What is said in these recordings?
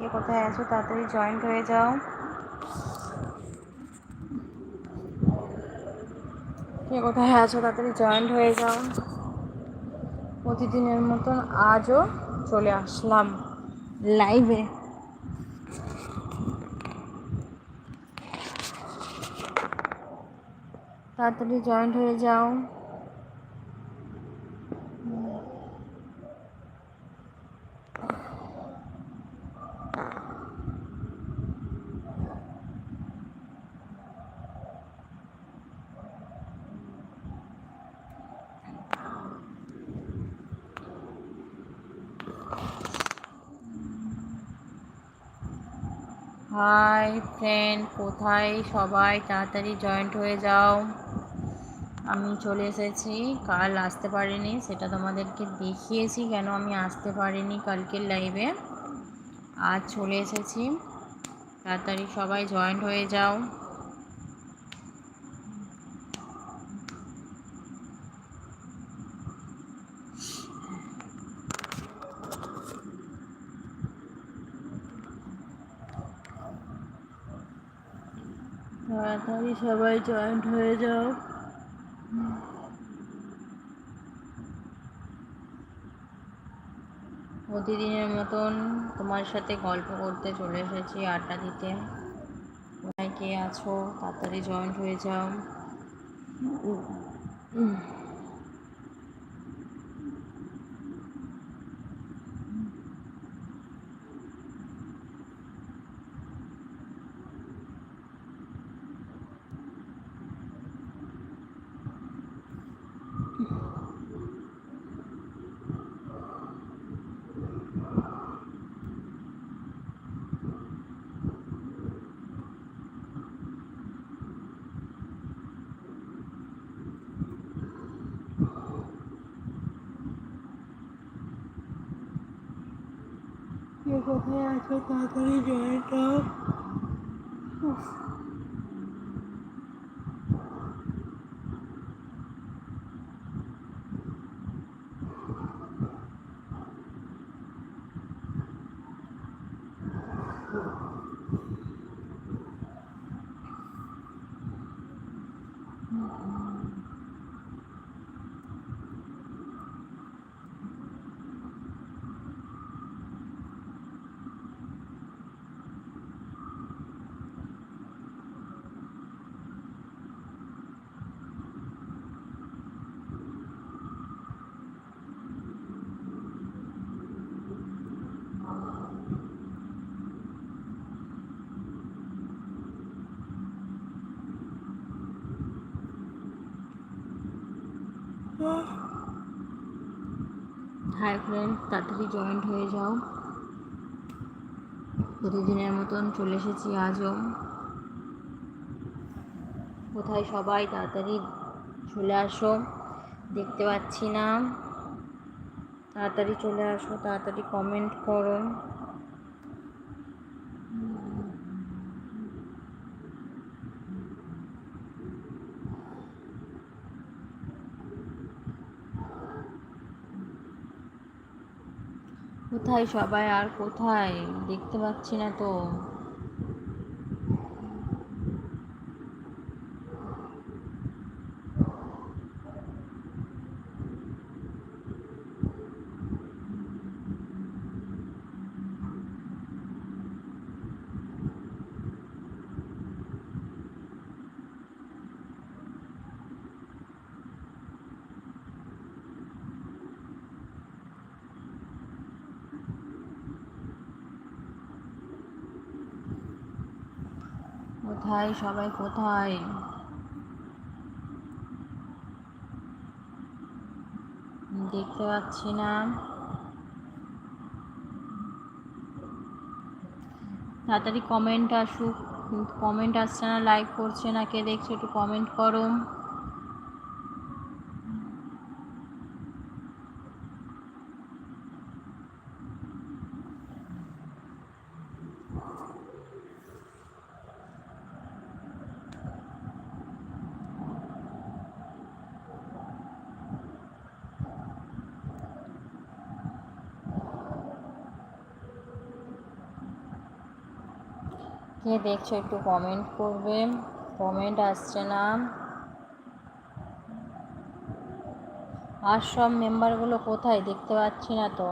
কে কোথায় আছো, তাড়াতাড়ি জয়েন্ট হয়ে যাও। কে কোথায় আছো, তাড়াতাড়ি জয়েন্ট হয়ে যাও। প্রতিদিনের মতন আজও চলে আসলাম লাইভে তাড়াতাড়ি জয়েন্ট হয়ে যাও হাই ফ্রেন্ড কোথায় সবাই? তাড়াতাড়ি জয়েন্ট হয়ে যাও। আমি চলে এসেছি। কাল আসতে পারিনি, সেটা তোমাদেরকে দেখিয়েছি কেন আমি আসতে পারিনি কালকের লাইভে আজ চলে এসেছি। তাড়াতাড়ি সবাই জয়েন্ট হয়ে যাও। তাড়াতাড়ি সবাই জয়েন্ট হয়ে যাও। প্রতিদিনের মতন তোমার সাথে গল্প করতে চলে এসেছি আড্ডা দিতে। কোথায় কে আছো? তাড়াতাড়ি জয়েন্ট হয়ে যাও। কোথায় আছো তাড়াতাড়ি জয়েন্ট হও হাই ফ্রেন্ড তাড়াতাড়ি জয়েন্ট হয়ে যাও। প্রতিদিনের মতন চলে এসেছি আজও। কোথায় সবাই? তাড়াতাড়ি চলে আসো। দেখতে পাচ্ছি না। তাড়াতাড়ি চলে আসো, তাড়াতাড়ি কমেন্ট করো। কোথায় সবাই আর কোথায়? দেখতে পাচ্ছি না তো। কোথায়? সবাই কোথায়? দেখতে পাচ্ছি না। তাড়াতাড়ি কমেন্ট আসুক। কমেন্ট আসছে না লাইক করছে না, কে দেখছে একটু কমেন্ট করো। কে দেখছ, একটু কমেন্ট করবে। কমেন্ট আসছে না। আর সব মেম্বারগুলো কোথায়? দেখতে পাচ্ছি না তো।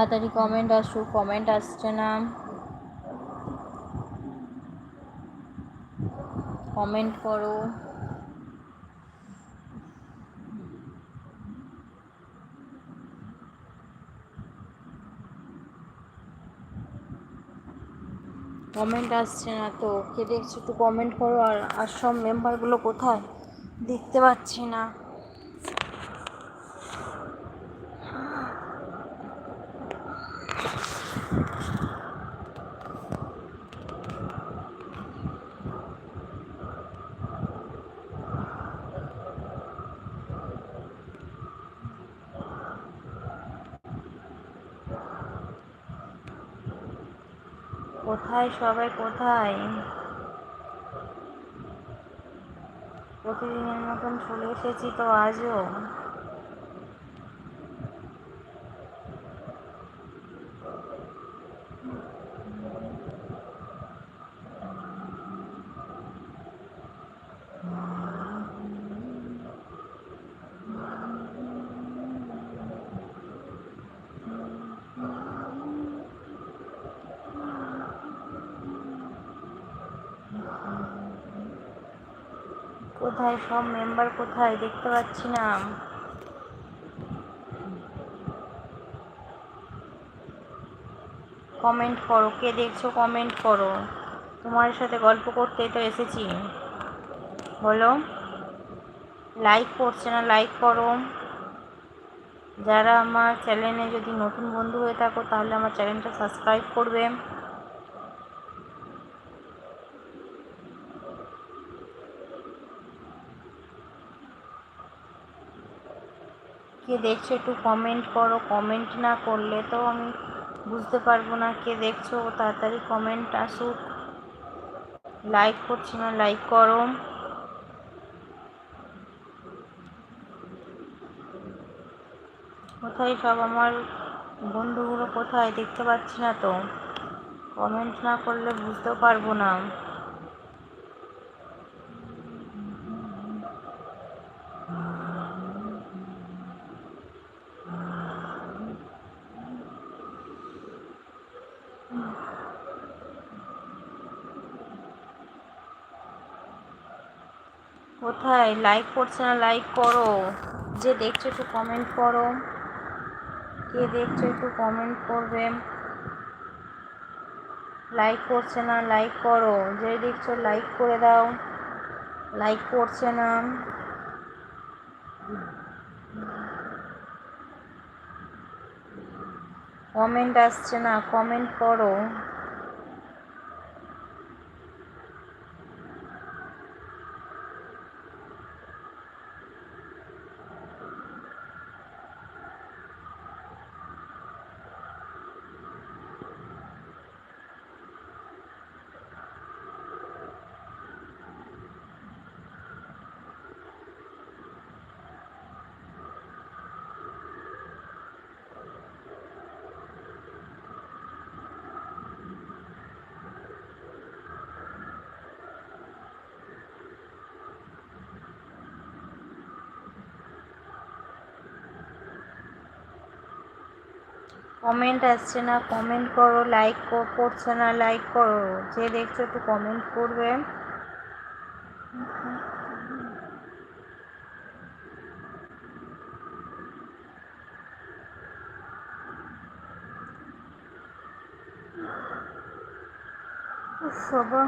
তাড়াতাড়ি কমেন্ট আসুক কমেন্ট আসছে না। কমেন্ট করো। কমেন্ট আসছে না তো, কে দেখছ একটু কমেন্ট করো, আর আর সব মেম্বারগুলো কোথায়? দেখতে পাচ্ছি না। কোথায়? সবাই কোথায়? প্রতিদিনের মতন চলে এসেছি তো আজও। কোথায়, সব মেম্বার কোথায়, দেখতে পাচ্ছি না। কমেন্ট করো, কে দেখছ কমেন্ট করো। তোমার সাথে গল্প করতেই তো এসেছি। বলো। লাইক করছে না লাইক করো। যারা আমার চ্যানেলে যদি নতুন বন্ধু হয়ে থাকো, তাহলে আমার চ্যানেলটা সাবস্ক্রাইব করবে কে দেখছ একটু কমেন্ট করো। কমেন্ট না করলে তো আমি বুঝতে পারব না কে দেখছ। তাড়াতাড়ি কমেন্ট আসুক। লাইক করছি না লাইক করো। কোথায় সব আমার বন্ধুগুলো কোথায়? দেখতে পাচ্ছি না তো। কমেন্ট না করলে বুঝতেও পারব না। কোথায়? লাইক করছে না? লাইক করো। যে দেখছ একটু কমেন্ট করো। কে দেখছ একটু কমেন্ট করবে? লাইক করছে না? লাইক করো। যে দেখছ লাইক করে দাও। লাইক করছে না। কমেন্ট আসছে না। কমেন্ট করো। কমেন্ট আসছে না কমেন্ট করো লাইক করছে না লাইক করো। যে দেখছ একটু কমেন্ট করবে বাবা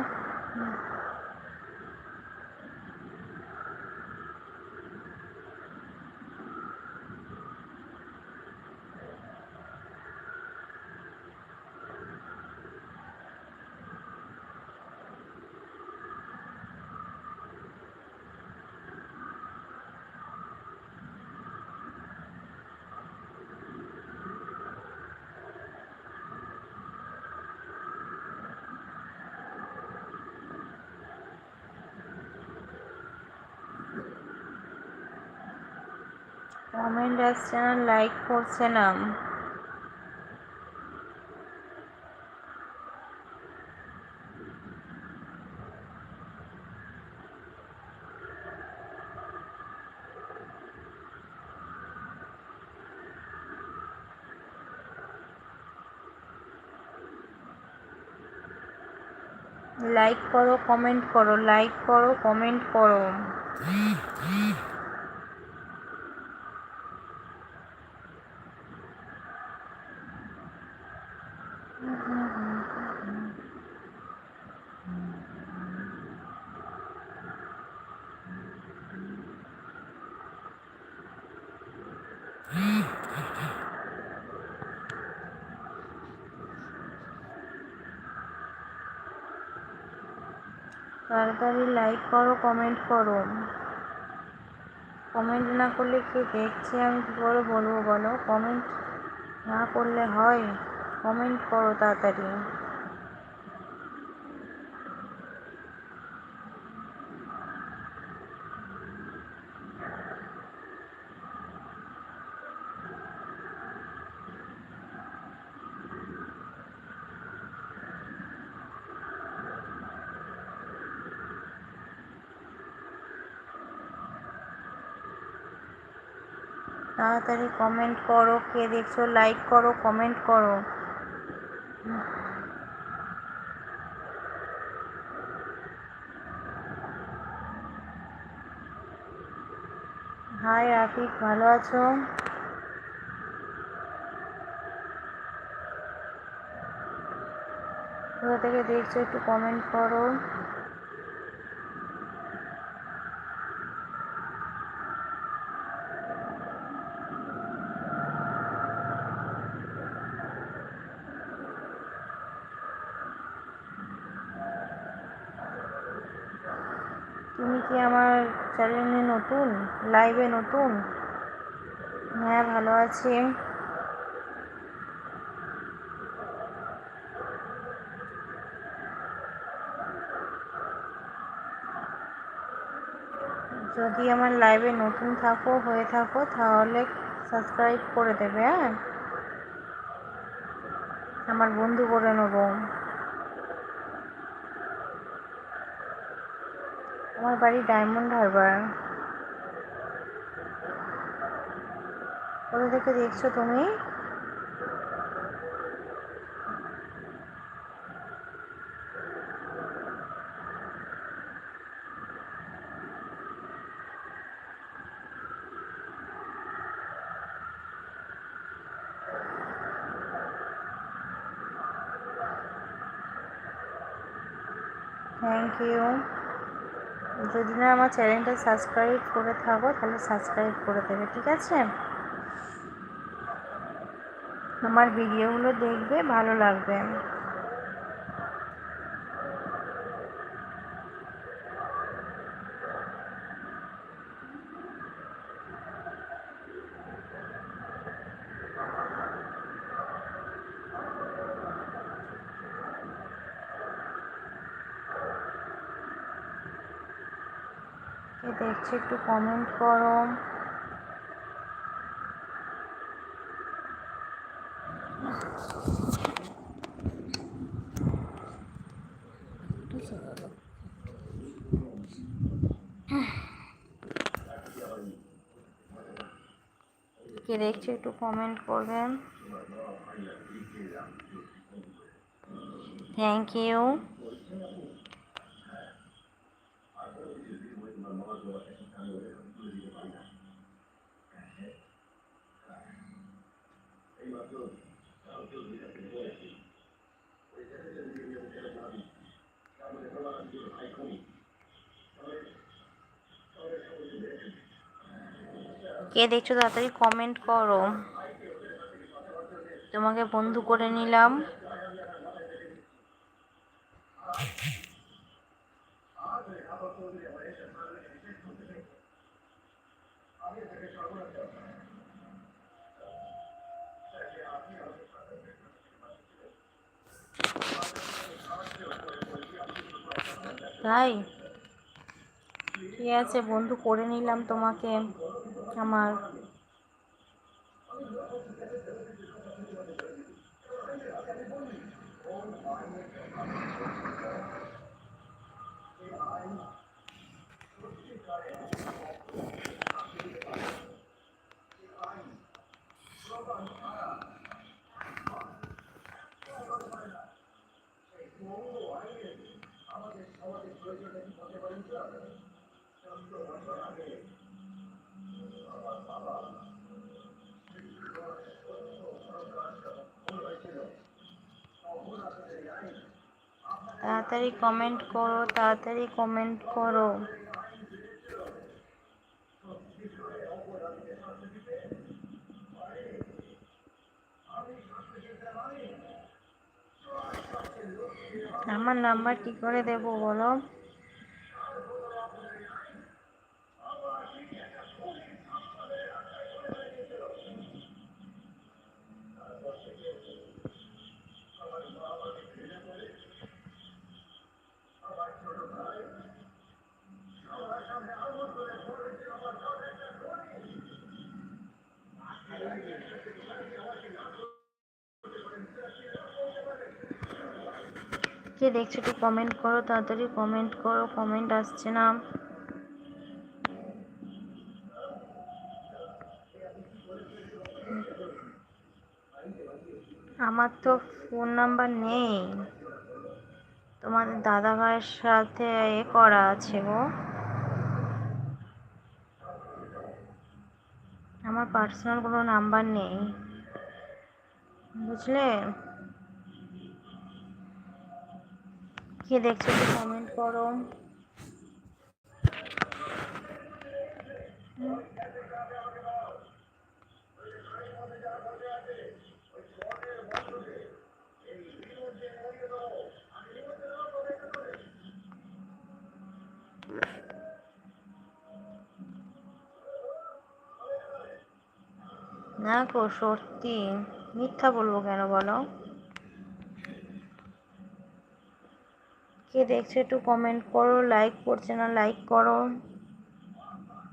কমেন্ট আসছে না লাইক করছে না। লাইক করো কমেন্ট করো লাইক করো কমেন্ট করো তাড়াতাড়ি লাইক করো কমেন্ট না করলে কে দেখছে? আমি কী করে বলব বলো? কমেন্ট না করলে হয়। কমেন্ট করো তাড়াতাড়ি। তাড়াতাড়ি কমেন্ট করো, কে দেখছ লাইক করো কমেন্ট করো। হাই আফিক ভালো আছো? কোথা থেকে দেখছ একটু কমেন্ট করো। তুমি কি আমার চ্যানেলে নতুন? লাইভে নতুন? হ্যাঁ ভালো আছি। যদি আমার লাইভে নতুন থাকো, হয়ে থাকো, তাহলে সাবস্ক্রাইব করে দেবে হ্যাঁ? আমার বন্ধু করে নেব। আমার বাড়ি ডায়মন্ড হারবার। কোথা থেকে দেখছ তুমি? থ্যাংক ইউ যদি না আমার চ্যানেলটা সাবস্ক্রাইব করে থাকো, তাহলে সাবস্ক্রাইব করে দেবে, ঠিক আছে? আমার ভিডিওগুলো দেখবে, ভালো লাগবে। কে দেখছে একটু কমেন্ট করো। কে দেখছে একটু কমেন্ট করবেন থ্যাংক ইউ কে দেখছ তাড়াতাড়ি কমেন্ট করো। তোমাকে বন্ধু করে নিলাম। তাই? ঠিক আছে, বন্ধু করে নিলাম তোমাকে। আমার তাড়াতাড়ি কমেন্ট করো তাড়াতাড়ি কমেন্ট করো। আমার নাম্বার কি করে দেবো বলো? কে দেখছ একটু কমেন্ট করো, তাড়াতাড়ি কমেন্ট করো কমেন্ট আসছে না। আমার তো ফোন নাম্বার নেই। তোমাদের দাদা ভাইয়ের সাথে এ করা আছে গো। আমার পার্সোনাল কোনো নাম্বার নেই। বুঝলে? কে দেখছ একটু কমেন্ট করো। না গো সত্যি। মিথ্যা বলব কেন বলো? কে দেখছ একটু কমেন্ট করো লাইক করছে না লাইক করো।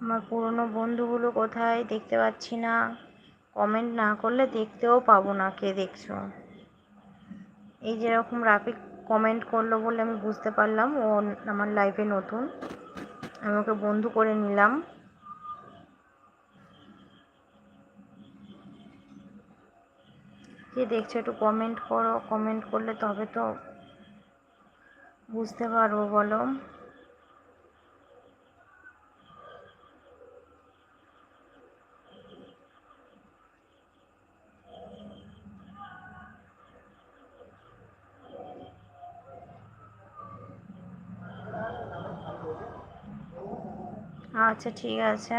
আমার পুরনো বন্ধুগুলো কোথায় দেখতে পাচ্ছি না। কমেন্ট না করলে দেখতেও পাবো না কে দেখছ। এই যেরকম রাফিক কমেন্ট করল বলে আমি বুঝতে পারলাম, ও আমার লাইফে নতুন। আমি ওকে বন্ধু করে নিলাম। কে দেখছ একটু কমেন্ট করো কমেন্ট করলে তবে তো। বুঝতে পারব বলো। আচ্ছা ঠিক আছে।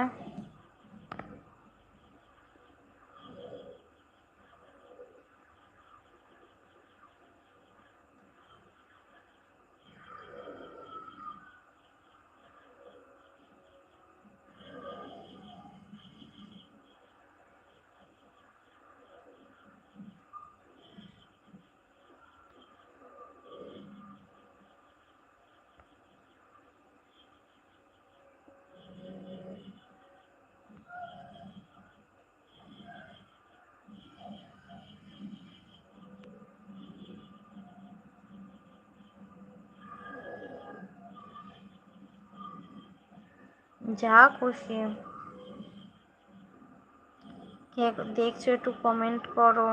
যা খুশি। দেখছ একটু কমেন্ট করো।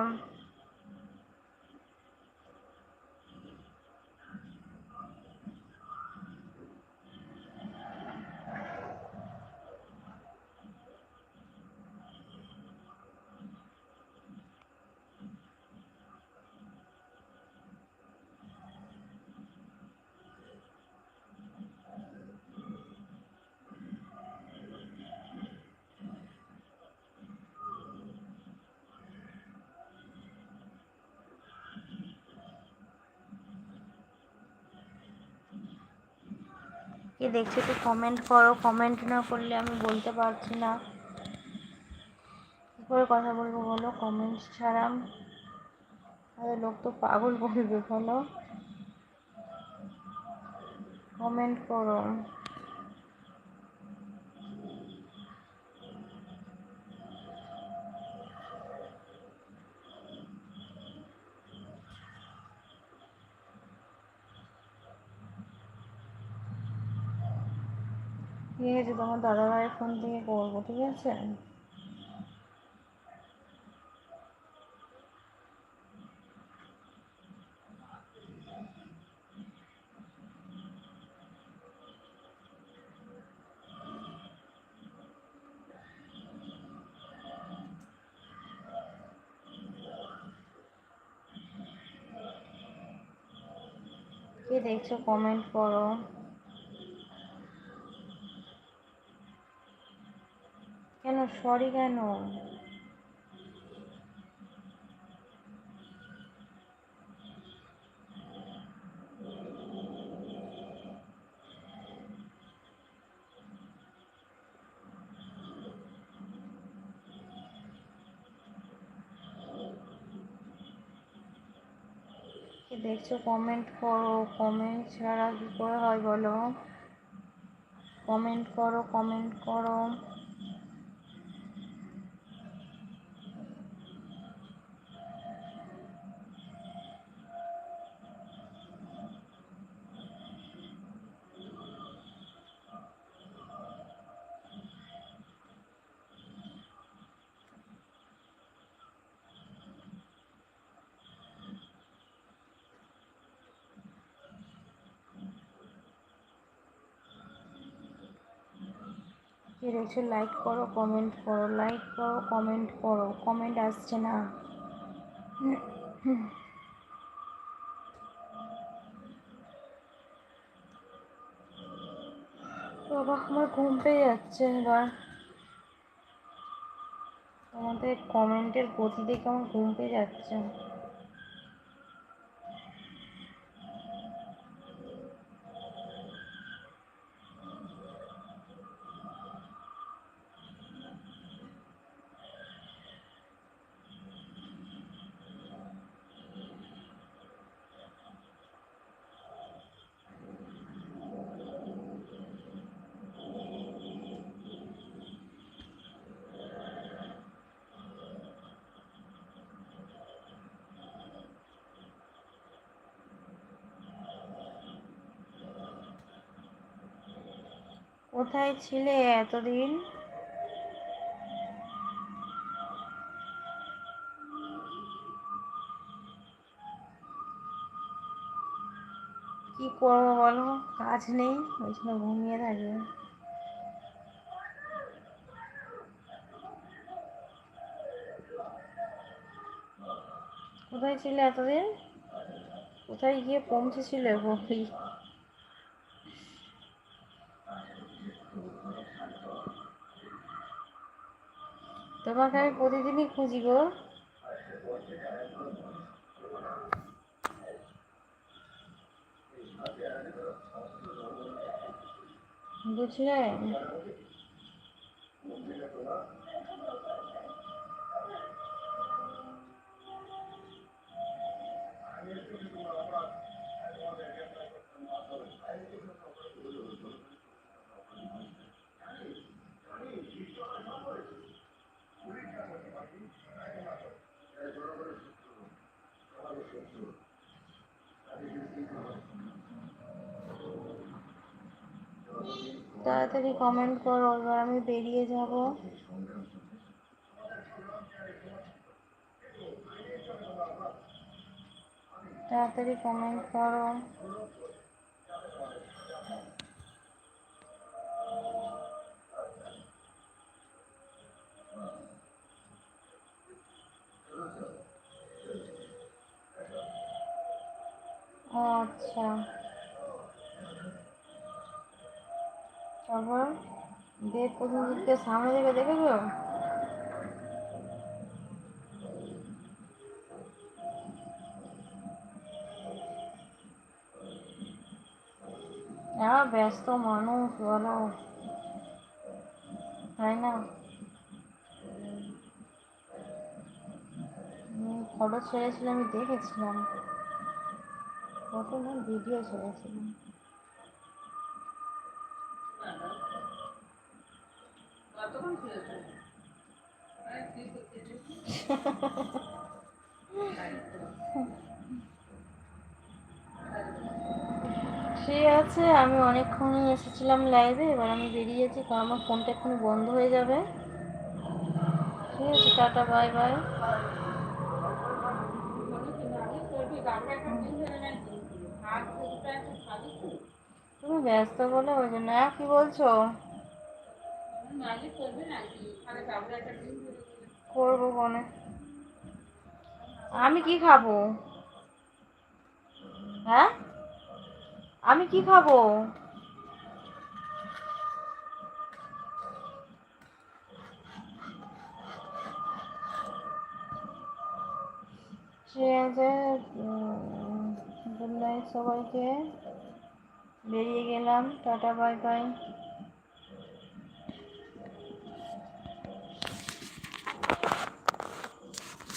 কে দেখছ? একটু কমেন্ট করো। কমেন্ট না করলে আমি বলতে পারছি না। কী করে কথা বলব বলো? কমেন্ট ছাড়া আরে লোক তো পাগল বলবে বলো। কমেন্ট করো ঠিক আছে তোমার দাদাভাইয়ের ফোন থেকে করব ঠিক আছে? কে দেখছ? কমেন্ট করো কেন সরি কেন? দেখছ? কমেন্ট করো। কমেন্ট ছাড়া কি করে হয় বলো? কমেন্ট করো কমেন্ট করো। দেখছ লাইক করো কমেন্ট করো লাইক করো কমেন্ট করো। কমেন্ট আসছে না। বাবা, আমার ঘুম পেয়ে যাচ্ছে এবার। তোমাদের কমেন্টের গতি দেখে আমার ঘুম পেয়ে যাচ্ছে। কোথায় ছিলে এতদিন? কি করব বলো? কাজ নেই, ওই জন্য ঘুমিয়ে থাকি। কোথায় ছিলে এতদিন? কোথায় গিয়ে পৌঁছেছিলে বলি তোমাকে আমি প্রতিদিনই খুঁজি গো। বুঝলে? তাড়াতাড়ি কমেন্ট করো এবার আমি বেরিয়ে যাব। তাড়াতাড়ি কমেন্ট করো। আচ্ছা। তারপর দেব প্রতিনিধিকে সামনে থেকে দেখেছ? এরা ব্যস্ত মানুষ, বলো। তাই না? ফটো ছেড়েছিল আমি দেখেছিলাম। কত ভিডিও ছেড়েছিলাম। ঠিক আছে আমি অনেকক্ষণই এসেছিলাম লাইভে এবার আমি বেরিয়েছি কারণ আমার ফোনটা এক্ষুনি বন্ধ হয়ে যাবে। ঠিক আছে টাটা বাই বাই তুমি ব্যস্ত বলে ওই জন্য। হ্যাঁ, কি বলছো? করব ফোনে আমি কি খাব? হ্যাঁ? আমি কি খাব? নাইট সবাইকে। বেরিয়ে গেলাম টাটা বাই বাই